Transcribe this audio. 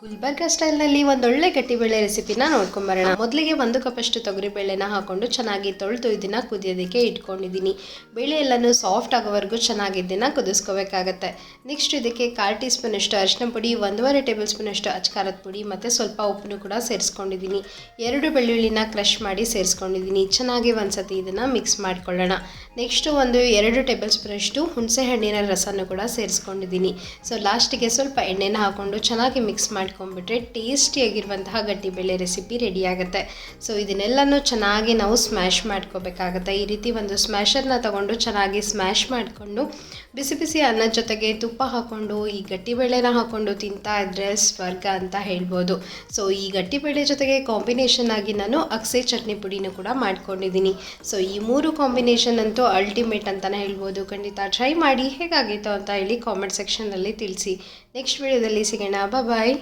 ಗುಲ್ಬರ್ಗ ಸ್ಟೈಲ್ನಲ್ಲಿ ಒಂದೊಳ್ಳೆ ಗಟ್ಟಿಬೇಳೆ ರೆಸಿಪಿನ ನೋಡ್ಕೊಂಬರೋಣ. ಮೊದಲಿಗೆ ಒಂದು ಕಪ್ಪಷ್ಟು ತೊಗರಿ ಬೇಳೆನ ಹಾಕೊಂಡು ಚೆನ್ನಾಗಿ ತೊಳೆದು ಇದನ್ನ ಕುದಿಯೋದಕ್ಕೆ ಇಟ್ಕೊಂಡಿದ್ದೀನಿ. ಬೇಳೆ ಎಲ್ಲನೂ ಸಾಫ್ಟ್ ಆಗೋವರೆಗೂ ಚೆನ್ನಾಗಿ ಇದನ್ನ ಕುದಿಸ್ಕೋಬೇಕಾಗತ್ತೆ. ನೆಕ್ಸ್ಟ್ ಇದಕ್ಕೆ ಕಾಲು ಟೀ ಸ್ಪೂನಷ್ಟು ಅರಿಶಿನ ಪುಡಿ, ಒಂದೂವರೆ ಟೇಬಲ್ ಸ್ಪೂನಷ್ಟು ಅಚ್ಕಾರದ ಪುಡಿ ಮತ್ತು ಸ್ವಲ್ಪ ಉಪ್ಪನ್ನು ಕೂಡ ಸೇರಿಸ್ಕೊಂಡಿದ್ದೀನಿ. ಎರಡು ಬೆಳ್ಳುಳ್ಳಿನ ಕ್ರಷ್ ಮಾಡಿ ಸೇರಿಸ್ಕೊಂಡಿದ್ದೀನಿ. ಚೆನ್ನಾಗಿ ಒಂದ್ಸತಿ ಇದನ್ನು ಮಿಕ್ಸ್ ಮಾಡ್ಕೊಳ್ಳೋಣ. ನೆಕ್ಸ್ಟು ಒಂದು ಎರಡು ಟೇಬಲ್ ಸ್ಪೂನಷ್ಟು ಹುಣಸೆ ಹಣ್ಣಿನ ರಸನೂ ಕೂಡ ಸೇರಿಸ್ಕೊಂಡಿದ್ದೀನಿ. ಸೊ ಲಾಸ್ಟಿಗೆ ಸ್ವಲ್ಪ ಎಣ್ಣೆನ ಹಾಕ್ಕೊಂಡು ಚೆನ್ನಾಗಿ ಮಿಕ್ಸ್ ಮಾಡ್ಕೊಂಡ್ಬಿಟ್ರೆ ಟೇಸ್ಟಿಯಾಗಿರುವಂತಹ ಗಟ್ಟಿಬೇಳೆ ರೆಸಿಪಿ ರೆಡಿ ಆಗುತ್ತೆ. ಸೊ ಇದನ್ನೆಲ್ಲನೂ ಚೆನ್ನಾಗಿ ನಾವು ಸ್ಮ್ಯಾಶ್ ಮಾಡ್ಕೋಬೇಕಾಗತ್ತೆ. ಈ ರೀತಿ ಒಂದು ಸ್ಮ್ಯಾಶರ್ನ ತಗೊಂಡು ಚೆನ್ನಾಗಿ ಸ್ಮ್ಯಾಶ್ ಮಾಡಿಕೊಂಡು ಬಿಸಿ ಬಿಸಿ ಅನ್ನದ ಜೊತೆಗೆ ತುಪ್ಪ ಹಾಕ್ಕೊಂಡು ಈ ಗಟ್ಟಿಬೇಳೆನ ಹಾಕ್ಕೊಂಡು ತಿಂತಾ ಇದ್ರೆ ಸ್ವರ್ಗ ಅಂತ ಹೇಳ್ಬೋದು. ಸೊ ಈ ಗಟ್ಟಿಬೇಳೆ ಜೊತೆಗೆ ಕಾಂಬಿನೇಷನ್ ಆಗಿ ನಾನು ಅಕ್ಸೆ ಚಟ್ನಿ ಪುಡಿನೂ ಕೂಡ ಮಾಡ್ಕೊಂಡಿದ್ದೀನಿ. ಸೊ ಈ ಮೂರು ಕಾಂಬಿನೇಷನ್ ಅಂತೂ ಅಲ್ಟಿಮೇಟ್ ಅಂತಲೇ ಹೇಳ್ಬೋದು. ಖಂಡಿತ ಟ್ರೈ ಮಾಡಿ ಹೇಗಾಗಿತ್ತು ಅಂತ ಹೇಳಿ ಕಾಮೆಂಟ್ ಸೆಕ್ಷನ್ನಲ್ಲಿ ತಿಳಿಸಿ. ನೆಕ್ಸ್ಟ್ ವಿಡಿಯೋದಲ್ಲಿ ಸಿಗೋಣ. ಬಾಯ್